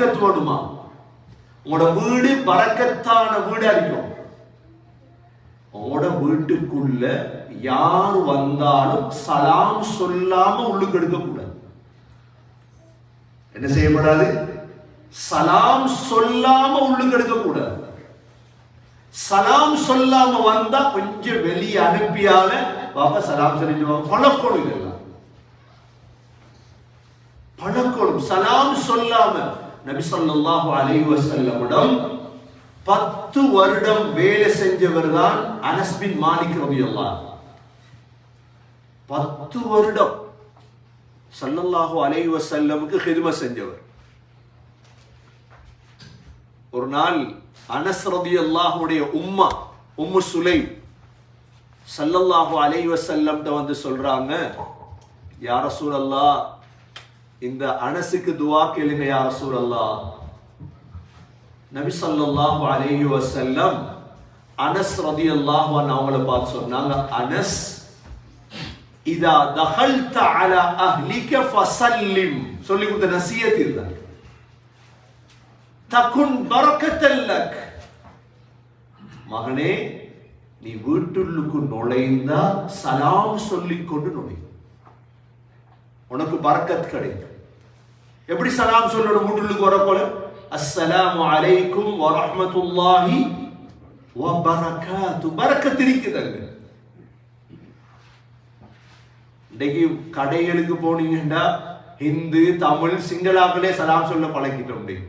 பறக்கத்து வேணுமா உங்களோட வீடு பறக்கத்தான வீடா இருக்கும் உங்களோட வீட்டுக்குள்ள யார் வந்தாலும் சலாம் சொல்லாம உள்ளுக்கு எடுக்க கூடாது என்ன செய்யப்படாது சலாம் சொல்லாம உள்ளுக்கு எடுக்க கூடாது சலாம் சொல்லாம வந்தா கொஞ்சம் வெளியே அனுப்பியால வாங்க சலாம் சொல்லிட்டு வாங்க. பழக்கணும் இதெல்லாம். பழக்கணும் சலாம் சொல்லாம நபி ஸல்லல்லாஹு அலைவ வஸல்லமிடம் பத்து வருடம் வேலை செஞ்சவர் தான் அனஸ்பின் மாலிக் ரலியல்லாஹு பத்து வருடம் சல்லல்லாஹு அலைவ வஸல்லமுக்கு ஹிதும செஞ்சவர். ஒரு நாள் அனஸ் ரலியல்லாஹுடைய உம்மா உம்மு சுலை சல்லல்லாஹு அலைவ வஸல்லம்ட்ட வந்து சொல்றாங்க யார சூழல்லா இந்த அனசுக்கு துவா கேளுங்க யா அல்லா நபி சல்லாஹு அலேஹி வசல்லம் அனஸ் ரலியல்லாஹு அன்ஹு அவங்கள பார்த்து சொன்னாங்க. அனஸ் இதா தகல்த அலா அஹ்லிக ஃபசல்லிம் சொல்லி கொடுத்த நசியத் இருந்தாங்க தகுன் பரக்கத்தல்லக் மகனே நீ வீட்டுள்ளுக்கு நுழைந்தா சலாம் சொல்லிக்கொண்டு நுழை உனக்கு பரக்கத் கிடைக்கும். எப்படி சலாம் சொல்லணும் வீட்டுள்ளுக்கு வர போல? அஸ்ஸலாமு அலைக்கும் வரஹ்மத்துல்லாஹி வபரகாத்து. பரக்கத் இருக்குதுங்க இன்னைக்கு கடைகளுக்கு போனீங்கன்னா ஹிந்து தமிழ் சிங்களாக்களே சலாம் சொல்ல பழகிட்டோம் அப்படின்னு